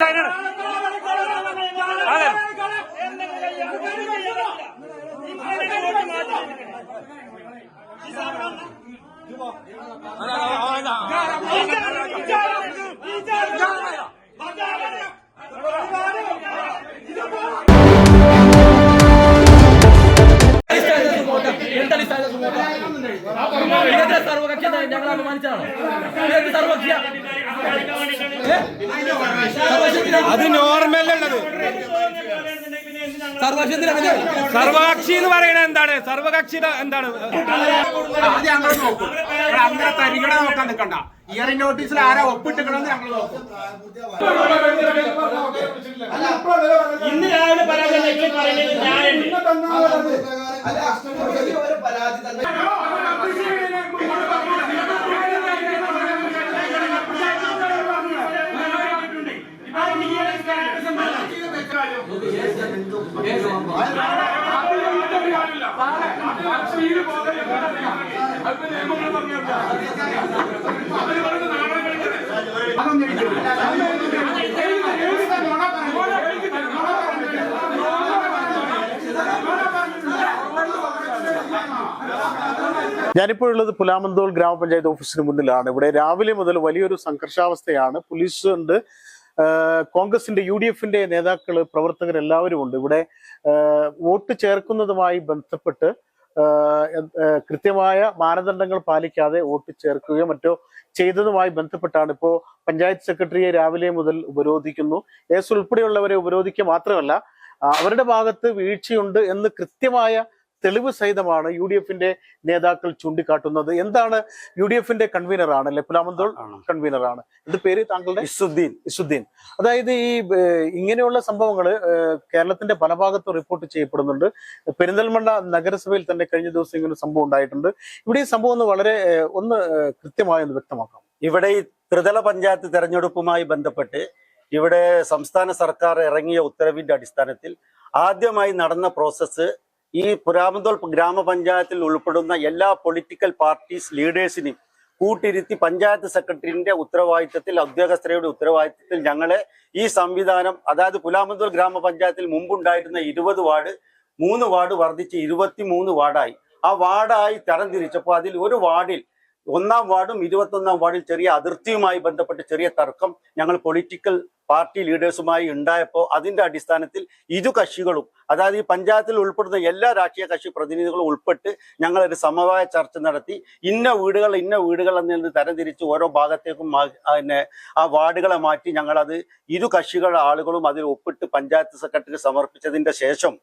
Get out of here! സർവകക്ഷി എന്താണ്? ഞങ്ങൾ നോക്കും. അങ്ങനെ തരികട നോക്കാൻ നിൽക്കണ്ട. ഇയറിംഗ് നോട്ടീസിൽ ആരാ ഒപ്പിട്ടിക്കണമെന്ന് ഞങ്ങൾ നോക്കും. ഇന്ന് രാവിലെ പരാതി ഞാനിപ്പോൾ ഉള്ളത് പുലാമന്തോൾ ഗ്രാമപഞ്ചായത്ത് ഓഫീസിന് മുന്നിലാണ്. ഇവിടെ രാവിലെ മുതൽ വലിയൊരു സംഘർഷാവസ്ഥയാണ്. പോലീസ് ഉണ്ട് കോൺഗ്രസിന്റെ യു ഡി എഫിന്റെ നേതാക്കൾ പ്രവർത്തകർ എല്ലാവരും ഉണ്ട്. ഇവിടെ വോട്ട് ചേർക്കുന്നതുമായി ബന്ധപ്പെട്ട് കൃത്യമായ മാനദണ്ഡങ്ങൾ പാലിക്കാതെ വോട്ട് ചേർക്കുകയോ മറ്റോ ചെയ്തതുമായി ബന്ധപ്പെട്ടാണ് ഇപ്പോൾ പഞ്ചായത്ത് സെക്രട്ടറിയെ രാവിലെ മുതൽ ഉപരോധിക്കുന്നു. എസ് ഉൾപ്പെടെയുള്ളവരെ ഉപരോധിക്കുക മാത്രമല്ല അവരുടെ ഭാഗത്ത് വീഴ്ചയുണ്ട് എന്ന് കൃത്യമായ തെളിവ് സഹിതമാണ് യു ഡി എഫിന്റെ നേതാക്കൾ ചൂണ്ടിക്കാട്ടുന്നത്. എന്താണ് യു ഡി എഫിന്റെ കൺവീനർ ആണ്? അല്ലെ പുലാമന്തോൾ കൺവീനർ ആണ്. എന്ത് പേര് താങ്കളുടെ? ഇസുദ്ദീൻ ഇസുദ്ദീൻ അതായത് ഈ ഇങ്ങനെയുള്ള സംഭവങ്ങൾ കേരളത്തിന്റെ പല ഭാഗത്തും റിപ്പോർട്ട് ചെയ്യപ്പെടുന്നുണ്ട്. പെരിന്തൽമണ്ണ നഗരസഭയിൽ തന്നെ കഴിഞ്ഞ ദിവസം ഇങ്ങനെ സംഭവം ഉണ്ടായിട്ടുണ്ട്. ഇവിടെ ഈ സംഭവം ഒന്ന് വളരെ ഒന്ന് കൃത്യമായി ഒന്ന് വ്യക്തമാക്കാം. ഇവിടെ ഈ ത്രിതല പഞ്ചായത്ത് തെരഞ്ഞെടുപ്പുമായി ബന്ധപ്പെട്ട് ഇവിടെ സംസ്ഥാന സർക്കാർ ഇറങ്ങിയ ഉത്തരവിന്റെ അടിസ്ഥാനത്തിൽ ആദ്യമായി നടന്ന പ്രോസസ്സ് ഈ പുരാമന്തോൾ ഗ്രാമപഞ്ചായത്തിൽ ഉൾപ്പെടുന്ന എല്ലാ പൊളിറ്റിക്കൽ പാർട്ടീസ് ലീഡേഴ്സിനെയും കൂട്ടിരുത്തി പഞ്ചായത്ത് സെക്രട്ടറിന്റെ ഉത്തരവാദിത്തത്തിൽ ഉദ്യോഗസ്ഥരുടെ ഉത്തരവാദിത്തത്തിൽ ഞങ്ങളെ ഈ സംവിധാനം അതായത് പുലാമന്തോൾ ഗ്രാമപഞ്ചായത്തിൽ മുമ്പുണ്ടായിരുന്ന ഇരുപത് വാർഡ് മൂന്ന് വാർഡ് വർദ്ധിച്ച് ഇരുപത്തി മൂന്ന് വാർഡായി. ആ വാർഡായി തരംതിരിച്ചപ്പോൾ അതിൽ ഒരു വാർഡിൽ ഒന്നാം വാർഡും ഇരുപത്തൊന്നാം വാർഡിൽ ചെറിയ അതിർത്തിയുമായി ബന്ധപ്പെട്ട് ചെറിയ തർക്കം ഞങ്ങൾ പൊളിറ്റിക്കൽ പാർട്ടി ലീഡേഴ്സുമായി ഉണ്ടായപ്പോൾ അതിന്റെ അടിസ്ഥാനത്തിൽ ഇരു കക്ഷികളും അതായത് ഈ പഞ്ചായത്തിൽ ഉൾപ്പെടുന്ന എല്ലാ രാഷ്ട്രീയ കക്ഷി പ്രതിനിധികളും ഉൾപ്പെട്ട് ഞങ്ങളൊരു സമവായ ചർച്ച നടത്തി. ഇന്ന വീടുകൾ ഇന്ന വീടുകൾ എന്ന് തരംതിരിച്ച് ഓരോ ഭാഗത്തേക്കും പിന്നെ ആ വാർഡുകളെ മാറ്റി ഞങ്ങളത് ഇരു കക്ഷികളുടെ ആളുകളും അതിൽ ഒപ്പിട്ട് പഞ്ചായത്ത് സെക്രട്ടറി സമർപ്പിച്ചതിന്റെ ശേഷം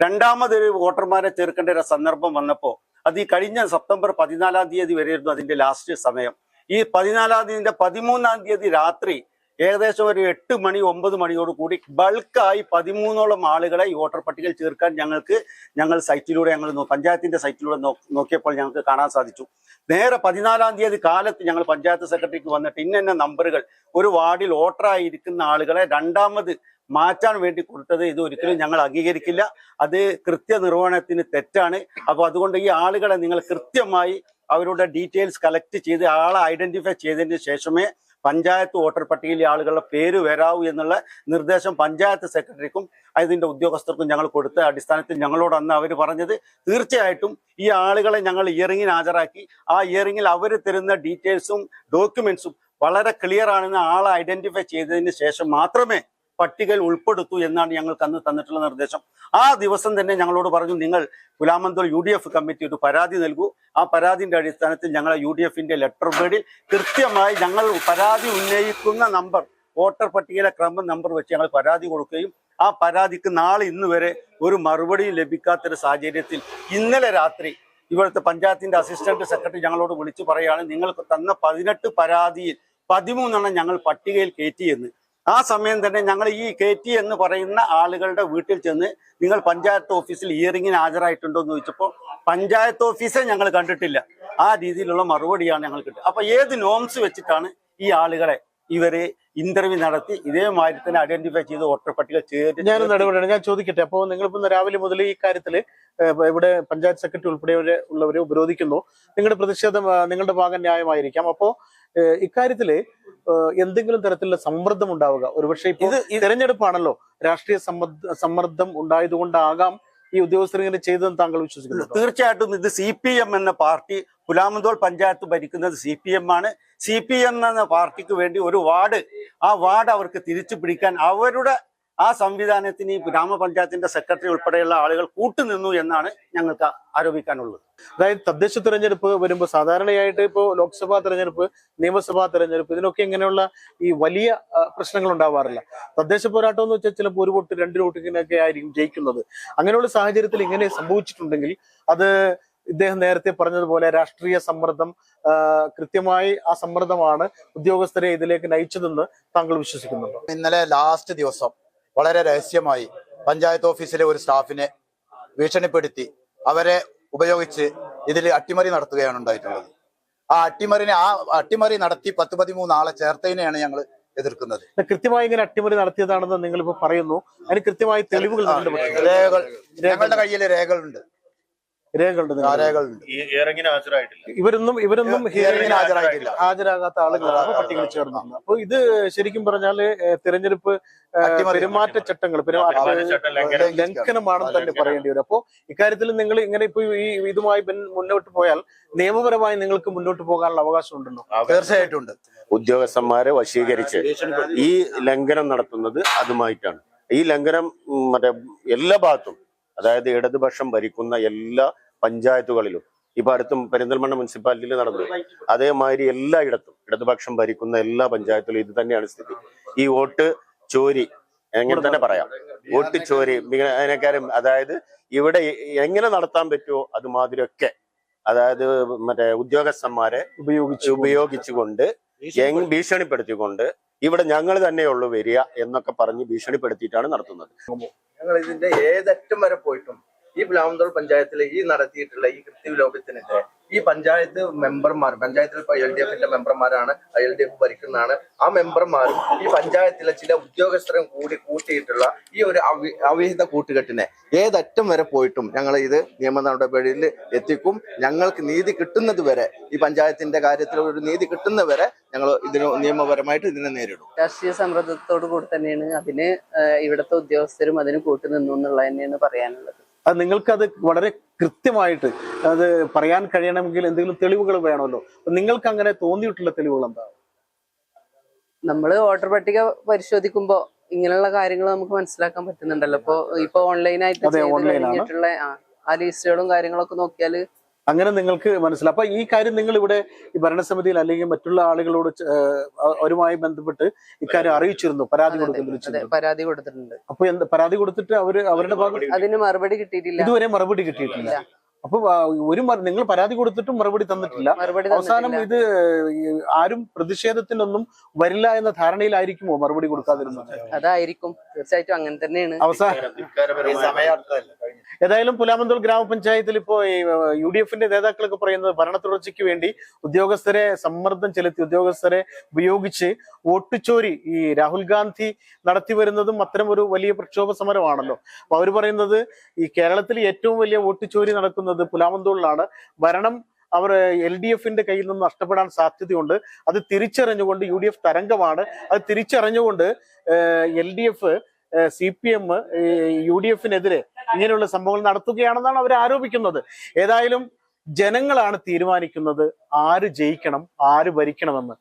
രണ്ടാമതൊരു വോട്ടർമാരെ ചേർക്കേണ്ട ഒരു സന്ദർഭം വന്നപ്പോൾ അത് ഈ കഴിഞ്ഞ സെപ്റ്റംബർ പതിനാലാം തീയതി വരെയായിരുന്നു അതിന്റെ ലാസ്റ്റ് സമയം. ഈ പതിനാലാം തീയതിന്റെ പതിമൂന്നാം തീയതി രാത്രി ഏകദേശം ഒരു എട്ട് മണി ഒമ്പത് മണിയോട് കൂടി ബൾക്കായി പതിമൂന്നോളം ആളുകളെ ഈ വോട്ടർ പട്ടികയിൽ ചേർക്കാൻ ഞങ്ങൾക്ക് ഞങ്ങൾ സൈറ്റിലൂടെ ഞങ്ങൾ പഞ്ചായത്തിന്റെ സൈറ്റിലൂടെ നോക്കിയപ്പോൾ ഞങ്ങൾക്ക് കാണാൻ സാധിച്ചു. നേരെ പതിനാലാം തീയതി കാലത്ത് ഞങ്ങൾ പഞ്ചായത്ത് സെക്രട്ടറിക്ക് വന്നിട്ട് ഇന്ന നമ്പറുകൾ ഒരു വാർഡിൽ വോട്ടറായി ഇരിക്കുന്ന ആളുകളെ രണ്ടാമത് മാറ്റാൻ വേണ്ടി കൊടുത്തത് ഇത് ഒരിക്കലും ഞങ്ങൾ അംഗീകരിക്കില്ല. അത് കൃത്യനിർവഹണത്തിന് തെറ്റാണ്. അപ്പോൾ അതുകൊണ്ട് ഈ ആളുകളെ നിങ്ങൾ കൃത്യമായി അവരുടെ ഡീറ്റെയിൽസ് കളക്ട് ചെയ്ത് ആളെ ഐഡന്റിഫൈ ചെയ്തതിന് ശേഷമേ പഞ്ചായത്ത് വോട്ടർ പട്ടികയിലെ ആളുകളുടെ പേര് വരാവൂ എന്നുള്ള നിർദ്ദേശം പഞ്ചായത്ത് സെക്രട്ടറിക്കും അതിന്റെ ഉദ്യോഗസ്ഥർക്കും ഞങ്ങൾ കൊടുത്ത അടിസ്ഥാനത്തിൽ ഞങ്ങളോട് അന്ന് അവർ പറഞ്ഞത്. തീർച്ചയായിട്ടും ഈ ആളുകളെ ഞങ്ങൾ ഇയറിംഗിന് ഹാജരാക്കി. ആ ഇയറിങ്ങിൽ അവർ തരുന്ന ഡീറ്റെയിൽസും ഡോക്യുമെന്റ്സും വളരെ ക്ലിയർ ആണെന്ന് ആളെ ഐഡന്റിഫൈ ചെയ്തതിന് ശേഷം മാത്രമേ പട്ടികയിൽ ഉൾപ്പെടുത്തൂ എന്നാണ് ഞങ്ങൾക്ക് അന്ന് തന്നിട്ടുള്ള നിർദ്ദേശം. ആ ദിവസം തന്നെ ഞങ്ങളോട് പറഞ്ഞു നിങ്ങൾ ഗുലാമന്തോൾ യു ഡി എഫ് കമ്മിറ്റി ഒരു പരാതി നൽകൂ. ആ പരാതിന്റെ അടിസ്ഥാനത്തിൽ ഞങ്ങളെ യു ഡി എഫിന്റെ ലെറ്റർ പേഡിൽ കൃത്യമായി ഞങ്ങൾ പരാതി ഉന്നയിക്കുന്ന നമ്പർ വോട്ടർ പട്ടികയിലെ ക്രമ നമ്പർ വെച്ച് ഞങ്ങൾ പരാതി കൊടുക്കുകയും ആ പരാതിക്ക് നാളെ ഇന്ന് വരെ ഒരു മറുപടിയും ലഭിക്കാത്തൊരു സാഹചര്യത്തിൽ ഇന്നലെ രാത്രി ഇവിടുത്തെ പഞ്ചായത്തിന്റെ അസിസ്റ്റന്റ് സെക്രട്ടറി ഞങ്ങളോട് വിളിച്ചു പറയുകയാണ് നിങ്ങൾക്ക് തന്ന പതിനെട്ട് പരാതിയിൽ പതിമൂന്നെണ്ണം ഞങ്ങൾ പട്ടികയിൽ കയറ്റിയെന്ന്. ആ സമയം തന്നെ ഞങ്ങൾ ഈ കെ ടി എന്ന് പറയുന്ന ആളുകളുടെ വീട്ടിൽ ചെന്ന് നിങ്ങൾ പഞ്ചായത്ത് ഓഫീസിൽ ഹിയറിങ്ങിന് ഹാജരായിട്ടുണ്ടോ എന്ന് ചോദിച്ചപ്പോൾ പഞ്ചായത്ത് ഓഫീസെ ഞങ്ങൾ കണ്ടിട്ടില്ല. ആ രീതിയിലുള്ള മറുപടിയാണ് ഞങ്ങൾ കിട്ടുക. അപ്പൊ ഏത് നോംസ് വെച്ചിട്ടാണ് ഈ ആളുകളെ ഇവർ ഇന്റർവ്യൂ നടത്തി ഇതേമാതിരി തന്നെ ഐഡന്റിഫൈ ചെയ്ത് വോട്ടർ പട്ടിക ചേർത്ത് ഞാൻ ഇടപെടണം ഞാൻ ചോദിക്കട്ടെ. അപ്പോൾ നിങ്ങളിപ്പോ ഇന്ന് രാവിലെ മുതൽ ഈ കാര്യത്തിൽ ഇവിടെ പഞ്ചായത്ത് സെക്രട്ടറി ഉൾപ്പെടെ ഉള്ളവരെ ഉപരോധിക്കുന്നു. നിങ്ങളുടെ പ്രതിഷേധം നിങ്ങളുടെ ഭാഗം ന്യായമായിരിക്കാം. അപ്പോ ഇക്കാര്യത്തിൽ എന്തെങ്കിലും തരത്തിലുള്ള സമ്മർദ്ദം ഉണ്ടാവുക. ഒരുപക്ഷെ ഇത് ഈ തെരഞ്ഞെടുപ്പാണല്ലോ. രാഷ്ട്രീയ സമ്മർദ്ദ സമ്മർദ്ദം ഉണ്ടായതുകൊണ്ടാകാം ഈ ഉദ്യോഗസ്ഥർ ഇങ്ങനെ ചെയ്തതെന്ന് താങ്കൾ വിശ്വസിക്കുന്നു. തീർച്ചയായിട്ടും ഇത് സി പി എം എന്ന പാർട്ടി പുലാമന്തോൾ പഞ്ചായത്ത് ഭരിക്കുന്നത് സി പി എം ആണ്. സി പി എം എന്ന പാർട്ടിക്ക് വേണ്ടി ഒരു വാർഡ് ആ വാർഡ് അവർക്ക് തിരിച്ചു പിടിക്കാൻ അവരുടെ ആ സംവിധാനത്തിന് ഈ ഗ്രാമപഞ്ചായത്തിന്റെ സെക്രട്ടറി ഉൾപ്പെടെയുള്ള ആളുകൾ കൂട്ടുനിന്നു എന്നാണ് ഞങ്ങൾക്ക് ആരോപിക്കാനുള്ളത്. അതായത് തദ്ദേശ തെരഞ്ഞെടുപ്പ് വരുമ്പോൾ സാധാരണയായിട്ട് ഇപ്പോൾ ലോക്സഭാ തെരഞ്ഞെടുപ്പ് നിയമസഭാ തെരഞ്ഞെടുപ്പ് ഇതിനൊക്കെ ഇങ്ങനെയുള്ള ഈ വലിയ പ്രശ്നങ്ങൾ ഉണ്ടാവാറില്ല. തദ്ദേശ പോരാട്ടം എന്ന് വെച്ചാൽ ചിലപ്പോൾ ഒരു വോട്ട് രണ്ട് വോട്ടിങ്ങനെയൊക്കെ ആയിരിക്കും ജയിക്കുന്നത്. അങ്ങനെയുള്ള സാഹചര്യത്തിൽ ഇങ്ങനെ സംഭവിച്ചിട്ടുണ്ടെങ്കിൽ അത് ഇദ്ദേഹം നേരത്തെ പറഞ്ഞതുപോലെ രാഷ്ട്രീയ സമ്മർദ്ദം കൃത്യമായി ആ സമ്മർദ്ദമാണ് ഉദ്യോഗസ്ഥരെ ഇതിലേക്ക് നയിച്ചതെന്ന് താങ്കൾ വിശ്വസിക്കുന്നുണ്ടോ? ഇന്നലെ ലാസ്റ്റ് ദിവസം വളരെ രഹസ്യമായി പഞ്ചായത്ത് ഓഫീസിലെ ഒരു സ്റ്റാഫിനെ ഭീഷണിപ്പെടുത്തി അവരെ ഉപയോഗിച്ച് ഇതിൽ അട്ടിമറി നടത്തുകയാണ് ഉണ്ടായിട്ടുള്ളത്. ആ അട്ടിമറിനെ ആ അട്ടിമറി നടത്തി പത്ത് പതിമൂന്ന് ആളെ ചേർത്തതിനെയാണ് ഞങ്ങൾ എതിർക്കുന്നത്. കൃത്യമായി ഇങ്ങനെ അട്ടിമറി നടത്തിയതാണെന്ന് നിങ്ങൾ പറയുന്നു. അതിന് കൃത്യമായി തെളിവുകൾ രേഖകൾ ഞങ്ങളുടെ കയ്യിൽ രേഖകളുണ്ട്. രേഖകളുണ്ട് ഇവരൊന്നും ഇവരൊന്നും ഹിയറിംഗിന് ഹാജരായിട്ടില്ല. ഹാജരാകാത്ത ആളുകളാണ് പട്ടികയിൽ ചേർന്നത് അപ്പൊ ഇത് ശരിക്കും പറഞ്ഞാൽ തിരഞ്ഞെടുപ്പ് പെരുമാറ്റ ചട്ടങ്ങൾ പെരുമാറ്റച്ചട്ടങ്ങൾ ലംഘനമാണെന്ന് തന്നെ പറയേണ്ടി വരും. അപ്പോ ഇക്കാര്യത്തിൽ നിങ്ങൾ ഇങ്ങനെ ഇപ്പൊ ഈ ഇതുമായി മുന്നോട്ട് പോയാൽ നിയമപരമായി നിങ്ങൾക്ക് മുന്നോട്ട് പോകാനുള്ള അവകാശം ഉണ്ടല്ലോ? തീർച്ചയായിട്ടും ഉണ്ട്. ഉദ്യോഗസ്ഥന്മാരെ വശീകരിച്ച് ഈ ലംഘനം നടത്തുന്നത് അതുമായിട്ടാണ്. ഈ ലംഘനം മറ്റേ എല്ലാ ഭാഗത്തും അതായത് ഇടതുപക്ഷം ഭരിക്കുന്ന എല്ലാ പഞ്ചായത്തുകളിലും ഇപ്പൊ അടുത്തും പെരിന്തൽമണ്ണ മുനിസിപ്പാലിറ്റിയിൽ നടന്നു. അതേമാതിരി എല്ലായിടത്തും ഇടതുപക്ഷം ഭരിക്കുന്ന എല്ലാ പഞ്ചായത്തിലും ഇത് തന്നെയാണ് സ്ഥിതി. ഈ വോട്ട് ചോരി എങ്ങനെ തന്നെ പറയാം. വോട്ട് ചോരി അതിനേക്കാരും അതായത് ഇവിടെ എങ്ങനെ നടത്താൻ പറ്റുമോ അതുമാതിരിയൊക്കെ അതായത് മറ്റേ ഉദ്യോഗസ്ഥന്മാരെ ഉപയോഗിച്ച് ഉപയോഗിച്ചുകൊണ്ട് ഭീഷണിപ്പെടുത്തിക്കൊണ്ട് ഇവിടെ ഞങ്ങൾ തന്നെയുള്ളൂ വരിക എന്നൊക്കെ പറഞ്ഞ് ഭീഷണിപ്പെടുത്തിയിട്ടാണ് നടത്തുന്നത്. ഞങ്ങൾ ഇതിന്റെ ഏതറ്റം വരെ പോയിട്ടും ഈ പുലാമന്തോൾ പഞ്ചായത്തിൽ ഈ നടത്തിയിട്ടുള്ള ഈ കൃത്യവിലോപത്തിനെതിരെ ഈ പഞ്ചായത്ത് മെമ്പർമാർ പഞ്ചായത്തിൽ എൽ ഡി എഫിന്റെ മെമ്പർമാരാണ് എൽ ഡി എഫ് ഭരിക്കുന്നതാണ്. ആ മെമ്പർമാരും ഈ പഞ്ചായത്തിലെ ചില ഉദ്യോഗസ്ഥരും കൂടി കൂട്ടിയിട്ടുള്ള ഈ ഒരു അവി- അവിഹിത കൂട്ടുകെട്ടിനെ ഏതറ്റം വരെ പോയിട്ടും ഞങ്ങൾ ഇത് നിയമ നടപടിയിൽ എത്തിക്കും. ഞങ്ങൾക്ക് നീതി കിട്ടുന്നത് വരെ ഈ പഞ്ചായത്തിന്റെ കാര്യത്തിൽ ഒരു നീതി കിട്ടുന്നത് വരെ ഞങ്ങൾ ഇതിന് നിയമപരമായിട്ട് ഇതിനെ നേരിടും. രാഷ്ട്രീയ സമ്മർദ്ദത്തോടു കൂടി തന്നെയാണ് അതിന് ഇവിടുത്തെ ഉദ്യോഗസ്ഥരും അതിന് കൂട്ടുനിന്നു എന്നുള്ളത് തന്നെയാണ് പറയാനുള്ളത്. അത് നിങ്ങൾക്കത് വളരെ കൃത്യമായിട്ട് അത് പറയാൻ കഴിയണമെങ്കിൽ എന്തെങ്കിലും തെളിവുകൾ വേണമല്ലോ. നിങ്ങൾക്ക് അങ്ങനെ തോന്നിയിട്ടുള്ള തെളിവുകൾ എന്താ? നമ്മൾ വോട്ടർ പട്ടിക പരിശോധിക്കുമ്പോ ഇങ്ങനെയുള്ള കാര്യങ്ങൾ നമുക്ക് മനസ്സിലാക്കാൻ പറ്റുന്നുണ്ടല്ലോ. ഇപ്പൊ ഇപ്പൊ ഓൺലൈനായിട്ട് ചെയ്ത് കഴിഞ്ഞിട്ടുള്ള ആ ലിസ്റ്റുകളും കാര്യങ്ങളൊക്കെ നോക്കിയാൽ അങ്ങനെ നിങ്ങൾക്ക് മനസ്സിലാവും അപ്പൊ ഈ കാര്യം നിങ്ങൾ ഇവിടെ ഈ ഭരണസമിതിയിൽ അല്ലെങ്കിൽ മറ്റുള്ള ആളുകളോട് അവരുമായി ബന്ധപ്പെട്ട് ഇക്കാര്യം അറിയിച്ചിരുന്നു പരാതി പരാതി കൊടുത്തിട്ടുണ്ട്. അപ്പൊ എന്താ പരാതി കൊടുത്തിട്ട് അവർ അവരുടെ ഭാഗം അതിന് മറുപടി കിട്ടിയിട്ടില്ല. ഇതുവരെ മറുപടി കിട്ടിയിട്ടില്ല. അപ്പൊ ഒരു നിങ്ങൾ പരാതി കൊടുത്തിട്ടും മറുപടി തന്നിട്ടില്ല. അവസാനം ഇത് ആരും പ്രതിഷേധത്തിനൊന്നും വരില്ല എന്ന ധാരണയിലായിരിക്കുമോ മറുപടി കൊടുക്കാതിരുന്നത്? അതായിരിക്കും. തീർച്ചയായിട്ടും അങ്ങനെ തന്നെയാണ്. അവസാനം ഏതായാലും പുലാമന്തോൾ ഗ്രാമപഞ്ചായത്തിൽ ഇപ്പോ ഈ യു ഡി എഫിന്റെ നേതാക്കളൊക്കെ പറയുന്നത് ഭരണ തുടർച്ചയ്ക്ക് വേണ്ടി ഉദ്യോഗസ്ഥരെ സമ്മർദ്ദം ചെലുത്തി ഉദ്യോഗസ്ഥരെ ഉപയോഗിച്ച് വോട്ടുചോരി ഈ രാഹുൽ ഗാന്ധി നടത്തി വരുന്നതും അത്തരം ഒരു വലിയ പ്രക്ഷോഭ സമരമാണല്ലോ. അപ്പൊ അവർ പറയുന്നത് ഈ കേരളത്തിൽ ഏറ്റവും വലിയ വോട്ടുചോരി നടക്കുന്നത് പുലാമന്തോളിലാണ്. ഭരണം അവർ എൽ ഡി എഫിന്റെ കയ്യിൽ നിന്ന് നഷ്ടപ്പെടാൻ സാധ്യതയുണ്ട്. അത് തിരിച്ചറിഞ്ഞുകൊണ്ട് യു ഡി എഫ് തരംഗമാണ്. അത് തിരിച്ചറിഞ്ഞുകൊണ്ട് L D F C P M U D എഫിനെതിരെ ഇങ്ങനെയുള്ള സംഭവങ്ങൾ നടത്തുകയാണെന്നാണ് അവർ ആരോപിക്കുന്നത്. ഏതായാലും ജനങ്ങളാണ് തീരുമാനിക്കുന്നത് ആര് ജയിക്കണം ആര് ഭരിക്കണമെന്ന്.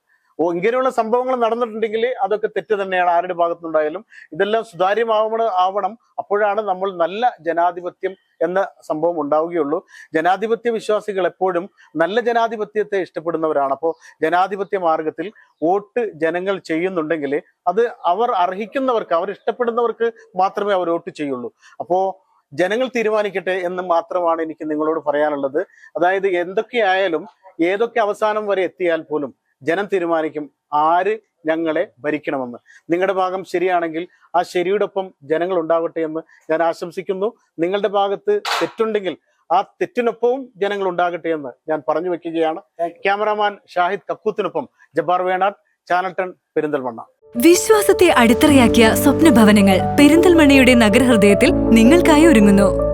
ഇങ്ങനെയുള്ള സംഭവങ്ങൾ നടന്നിട്ടുണ്ടെങ്കിൽ അതൊക്കെ തെറ്റ് തന്നെയാണ്. ആരുടെ ഭാഗത്തുണ്ടായാലും ഇതെല്ലാം സുതാര്യമാവണം ആവണം. അപ്പോഴാണ് നമ്മൾ നല്ല ജനാധിപത്യം എന്ന സംഭവം ഉണ്ടാവുകയുള്ളൂ. ജനാധിപത്യ വിശ്വാസികൾ എപ്പോഴും നല്ല ജനാധിപത്യത്തെ ഇഷ്ടപ്പെടുന്നവരാണ്. അപ്പോൾ ജനാധിപത്യ മാർഗത്തിൽ വോട്ട് ജനങ്ങൾ ചെയ്യുന്നുണ്ടെങ്കിൽ അത് അവർ അർഹിക്കുന്നവർക്ക് അവർ ഇഷ്ടപ്പെടുന്നവർക്ക് മാത്രമേ അവർ വോട്ട് ചെയ്യുള്ളൂ. അപ്പോൾ ജനങ്ങൾ തീരുമാനിക്കട്ടെ എന്ന് മാത്രമാണ് എനിക്ക് നിങ്ങളോട് പറയാനുള്ളത്. അതായത് എന്തൊക്കെയായാലും ഏതൊക്കെ അവസാനം വരെ എത്തിയാൽ പോലും ജനം തീരുമാനിക്കും ആര് ഞങ്ങളെ ഭരിക്കണമെന്ന്. നിങ്ങളുടെ ഭാഗം ശരിയാണെങ്കിൽ ആ ശരിയോടൊപ്പം ജനങ്ങൾ ഉണ്ടാവട്ടെ എന്ന് ഞാൻ ആശംസിക്കുന്നു. നിങ്ങളുടെ ഭാഗത്ത് തെറ്റുണ്ടെങ്കിൽ ആ തെറ്റിനൊപ്പവും ജനങ്ങൾ ഉണ്ടാകട്ടെ എന്ന് ഞാൻ പറഞ്ഞു വെക്കുകയാണ്. ക്യാമറാമാൻ ഷാഹിദ് കക്കൂത്തിനൊപ്പം ജബ്ബാർ വേണാട് ചാനൽ ടൺ പെരിന്തൽമണ്ണ. വിശ്വാസത്തെ അടിത്തറയാക്കിയ സ്വപ്നഭവനങ്ങൾ പെരിന്തൽമണ്ണയുടെ നഗരഹൃദയത്തിൽ നിങ്ങൾക്കായി ഒരുങ്ങുന്നു.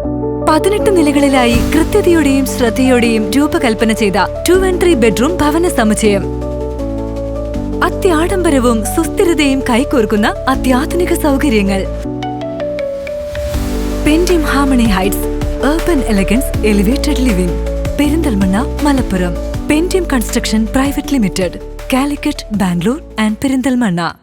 പതിനെട്ട് നിലകളിലായി കൃത്യതയോടെയും ശ്രദ്ധയോടെയും രൂപകൽപ്പന ചെയ്ത ടു ആൻഡ് ത്രീ ബെഡ്റൂം ഭവന സമുച്ചയം. അത്യാഡംബരവും സുസ്ഥിരതയും കൈകോർക്കുന്ന അത്യാധുനിക സൗകര്യങ്ങൾ. Pendim harmony heights urban elegance elevated living Perinthalmanna Malappuram. Pendim construction private limited Calicut Bangalore and Perinthalmanna.